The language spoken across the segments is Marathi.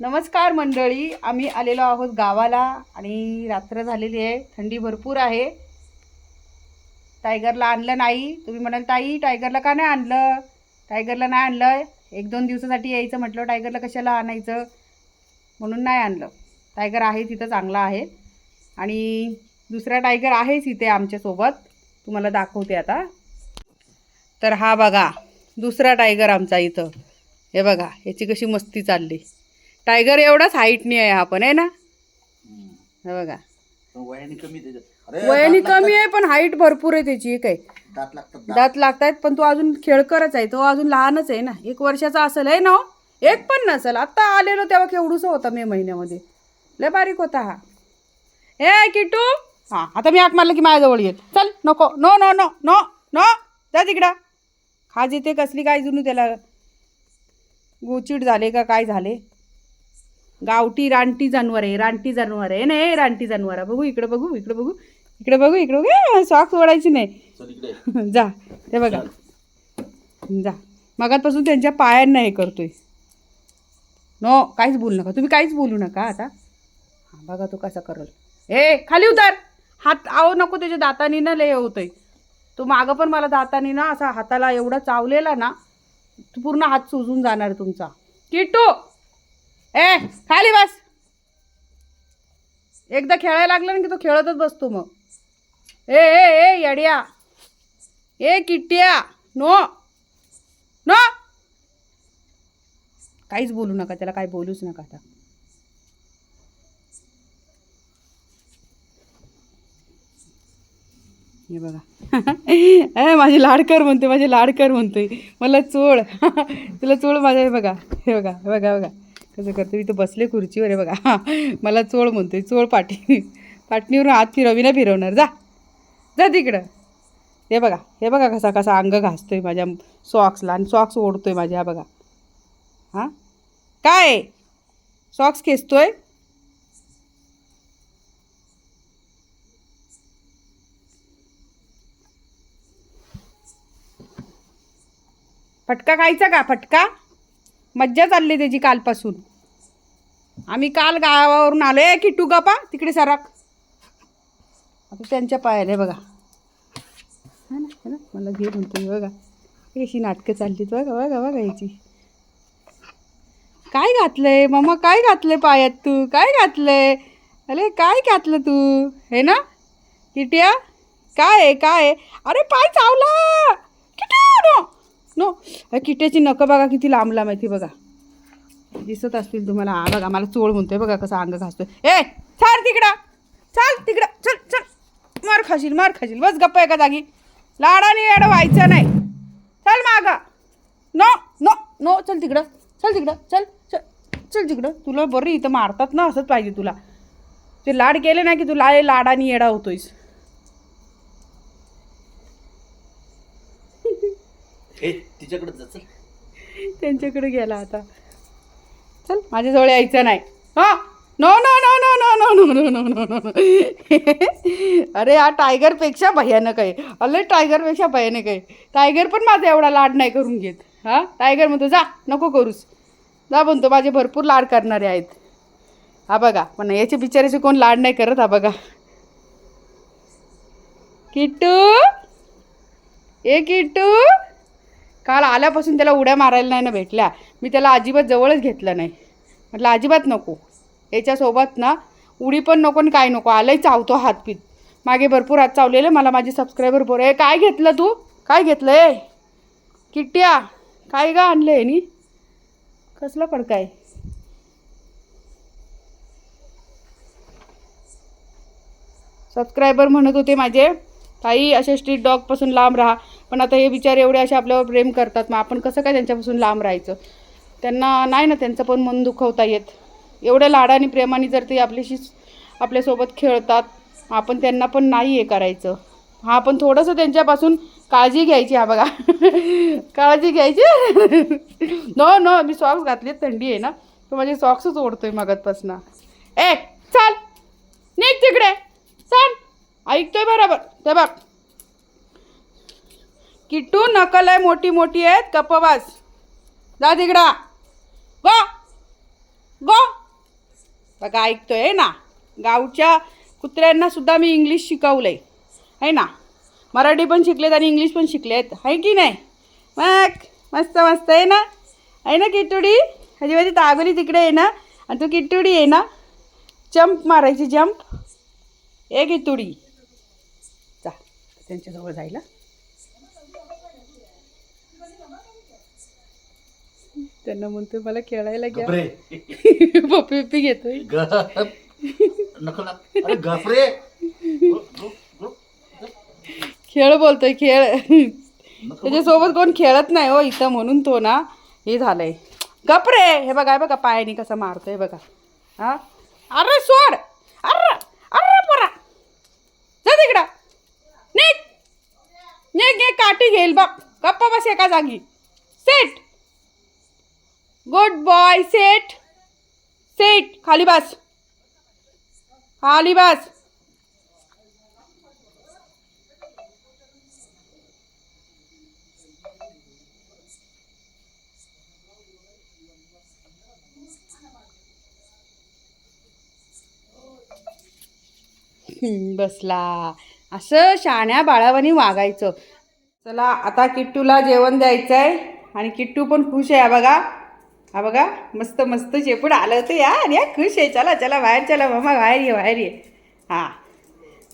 नमस्कार मंडळी आम्ही आलेलो आहोत गावाला आणि रात्र झालेली आहे थंडी भरपूर आहे. टायगरला आणलं नाही. तुम्ही म्हणाल ताई टायगरला का नाही आणलं? टायगरला नाही आणलं एक दोन दिवसासाठी यायचं म्हटलं टायगरला कशाला आणायचं? म्हणून नाही आणलं. टायगर आहे तिथं चांगला आहे. आणि दुसरा टायगर आहेच इथे आमच्यासोबत तुम्हाला दाखवते आता. तर हा बघा दुसरा टायगर आमचा इथं. हे बघा याची कशी मस्ती चालली. टायगर एवढाच हाईटनी आहे हा पण आहे ना? हे बघा. वयाने कमी वयाने कमी आहे पण हाईट भरपूर आहे त्याची काय दात लागतात लागतायत पण तो अजून खेळकरच आहे तो अजून लहानच आहे ना. एक वर्षाचा असेल आहे ना हो? एक पण नसेल. आता आलेलो तेव्हा केवढूसा होता मे महिन्यामध्ये. लय बारीक होता हा. ए किटू हा आता मी आक मारलं की माझ्याजवळ येईल. चल नको. No no no no no. जा तिकडं. खाज येते कसली काय जुनू त्याला? गोचिड झाले का काय झाले? गावठी रानटी जनावर आहे रानटी जनावर आहे. नाही रानटी जनावर आहे. बघू इकडे बघू इकडे बघू इकडे बघू इकडे बघू. सॉक्स ओढायची नाही. जा ते बघा. जा. मगातपासून त्यांच्या पायांना हे करतोय. नो काहीच बोलू नका. तुम्ही काहीच बोलू नका आता. हा बघा तो कसा करल. ए खाली उतर. हात आव नको त्याच्या दातानी ना लय होतंय. तो मागं पण मला दातानी ना असा हाताला एवढा चावलेला ना तो पूर्ण हात सुजून जाणार तुमचा. किट्टू! ए खाली बस. एकदा खेळायला लागला ना की तो खेळतच बसतो मग. ए ए ए येड्या. ए किट्ट्या नो. नो. काहीच बोलू नका त्याला काही बोलूच नका आता. हे बघा. ए माझे लाडकर म्हणते माझे लाडकर म्हणतोय. मला चोळ. तुला चोळ माझ्या हे बघा हे बघा बघा बघा. कसं करतो? इथं बसले खुर्चीवर आहे बघा. मला चोळ म्हणतोय चोळ पाठी पाटणीवरून आत फिरवी ना फिरवणार. जा. जा तिकडं. हे बघा हे बघा कसा कसा अंग घासतोय माझ्या सॉक्सला आणि सॉक्स ओढतोय माझ्या बघा. हां? काय? सॉक्स खेचतोय? फटका खायचा का? फटका? मज्जा चालली त्याची कालपासून. आम्ही काल गावावरून आलो. आहे किट्टू गपा तिकडे सराक आता त्यांच्या पायाला बघा. हा ना है ना मला घे म्हणतो बघा. कशी नाटकं चालली बघा बघा बघा याची. काय घातलंय? मम्मा काय घातलंय पायात तू? काय घातलंय? अरे काय घातलं तू? हे ना? किट्या काय आहे काय आहे? अरे पाय चावला! किट्या नो नो. किट्याची नकं बघा किती लांब लांब आहे ती बघा. दिसत असतील तुम्हाला. हा बघा मला चोळ म्हणतोय बघा कसं अंग घासतोय. ए चाल तिकडं. चाल तिकडं. चल चल. मार खाशील मार खाशील. बस गप्पा एका जागी. लाडाने एवढं व्हायचं नाही. चल मागा. No no no. चल तिकडं. चल तिकडं. चल चल चल तिकडं. तुला बरं इथं मारतात ना असंच पाहिजे तुला. ते लाड केले ना की तुला लाडाने येडा होतोयस तिच्याकडे जा चल. त्यांच्याकडे गेला आता. चल माझ्याजवळ यायचं नाही. हा? No no no no no no no no no no no अरे हा टायगरपेक्षा भयानक आहे. अरे टायगरपेक्षा भयानक आहे. टायगर पण माझा एवढा लाड नाही करून घेत. हा? टायगर म्हणतो जा नको करूस. जा म्हणतो माझे भरपूर लाड करणारे आहेत. हा बघा पण याचे बिचाराचे कोण लाड नाही करत हा बघा. किट्टू? ए किट्टू? काल आल्यापासून त्याला उड्या मारायला नाही ना भेटल्या. मी त्याला अजिबात जवळच घेतलं नाही. म्हटलं अजिबात नको. याच्यासोबत ना उडी पण नको आणि काय नको. आलंही चावतो हातपीत मागे भरपूर हात चावलेले. मला माझे सबस्क्रायबर बरं ए काय घेतलं तू? काय घेतलं? ए किट्ट्या काय का आणलं आहे नी कसलं पडकाय सबस्क्रायबर म्हणत होते माझे ताई असे स्ट्रीट डॉगपासून लांब राहा. पण आता हे विचार एवढे असे आपल्यावर प्रेम करतात मग आपण कसं काय त्यांच्यापासून लांब राहायचं? त्यांना नाही ना त्यांचं पण मन दुखवता येत. एवढ्या लाडाने प्रेमाने जर ते आपल्याशी आपल्यासोबत खेळतात आपण त्यांना पण नाही हे करायचं. हा आपण थोडंसं त्यांच्यापासून काळजी घ्यायची हा बघा. काळजी घ्यायची. नो नो मी सॉक्स घातले थंडी आहे ना. तो माझे सॉक्सच ओढतोय मगतपासनं ए चाल. निघ तिकडे. चाल. ऐकतोय बरोबर. ते बघ. किट्टू नकल आहे मोठी मोठी आहेत कपवास. जा तिकडा. गो. गो. बघा ऐकतोय आहे ना? गावच्या कुत्र्यांना सुद्धा मी इंग्लिश शिकवलंय. आहे ना? मराठी पण शिकलेत आणि इंग्लिश पण शिकलेत. आहे की नाही? मग मस्त मस्त आहे ना? आहे ना किटुडी माझी माझी तागोली तिकडे आहे ना. आणि तू किटुडी आहे ना. जंप मारायची जंप. ए किटुडी जा त्यांच्याजवळ जायला. त्यांना म्हणतोय मला खेळायला घ्या. गपरे. पप्पी पप्पी घेतोय. ना. गपरे. खेळ बोलतोय खेळ. त्याच्यासोबत कोण खेळत नाही हो इथं म्हणून तो ना हे झालंय. गप रे हे बघा हे बघा पायाने कसं मारतोय बघा. हा? अरे सोड. अरे अरे पोरा. जा तिकडं. निघ. निघ काठी घेईल बाप गप्पा बस एका जागी. Sit. Good boy sit sit खाली बस खाली बस बसला. असं शाण्या बाळावानी वागायचं. चला आता किट्टूला जेवण द्यायचं आहे आणि किट्टू पण खुश आहे बघा. हा बघा मस्त मस्त शेपूट आलं होतं यार या खुश आहे. चला चला बाहेर चला मामा बाहेर ये बाहेर ये. हां.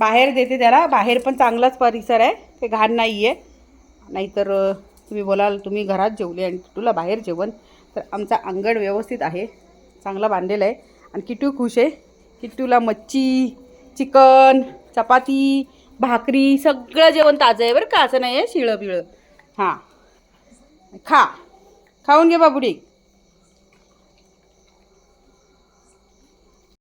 बाहेर देते त्याला. बाहेर पण चांगलाच परिसर आहे. ते घाण नाही आहे नाहीतर तुम्ही बोलाल तुम्ही घरात जेवले आणि किट्टूला बाहेर जेवण. तर आमचा अंगण व्यवस्थित आहे. चांगला बांधलेला आहे. आणि किट्टू खुश आहे. किट्टूला मच्छी चिकन चपाती भाकरी सगळं जेवण ताजं आहे बरं का. असं नाही आहे शिळं बिळं हां. खा. खाऊन घे बाबुडी.